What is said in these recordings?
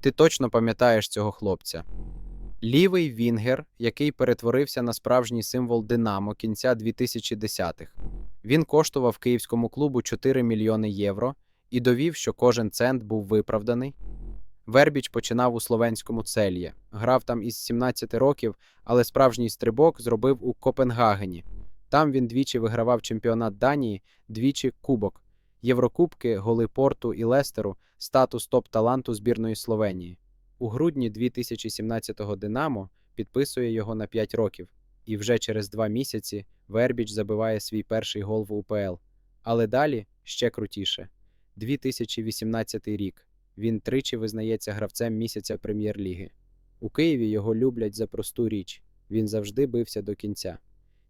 Ти точно пам'ятаєш цього хлопця. Лівий Вінгер, який перетворився на справжній символ Динамо кінця 2010-х. Він коштував київському клубу 4 мільйони євро і довів, що кожен цент був виправданий. Вербіч починав у словенському Цельє, грав там із 17 років, але справжній стрибок зробив у Копенгагені. Там він двічі вигравав чемпіонат Данії, двічі кубок, Єврокубки, голи Порту і Лестеру, статус топ-таланту збірної Словенії. У грудні 2017-го Динамо підписує його на 5 років, і вже через два місяці Вербіч забиває свій перший гол в УПЛ. Але далі ще крутіше. 2018 рік. Він тричі визнається гравцем місяця прем'єр-ліги. У Києві його люблять за просту річ. Він завжди бився до кінця.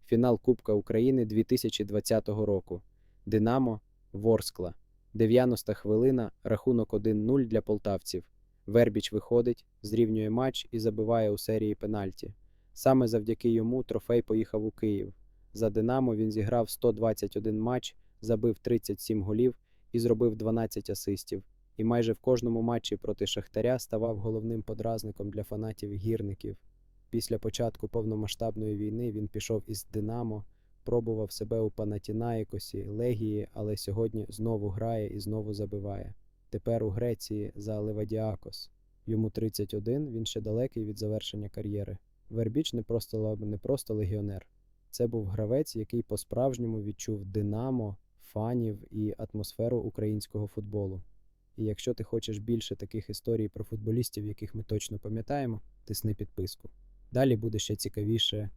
Фінал Кубка України 2020 року. Динамо Ворскла. 90 хвилина, рахунок 1-0 для полтавців. Вербіч виходить, зрівнює матч і забиває у серії пенальті. Саме завдяки йому трофей поїхав у Київ. За Динамо він зіграв 121 матч, забив 37 голів і зробив 12 асистів. І майже в кожному матчі проти Шахтаря ставав головним подразником для фанатів гірників. Після початку повномасштабної війни він пішов із Динамо, пробував себе у Панатінаїкосі, Легії, але сьогодні знову грає і знову забиває. Тепер у Греції за Левадіакос. Йому 31, він ще далекий від завершення кар'єри. Вербіч не просто, не просто легіонер. Це був гравець, який по-справжньому відчув динамо, фанів і атмосферу українського футболу. І якщо ти хочеш більше таких історій про футболістів, яких ми точно пам'ятаємо, тисни підписку. Далі буде ще цікавіше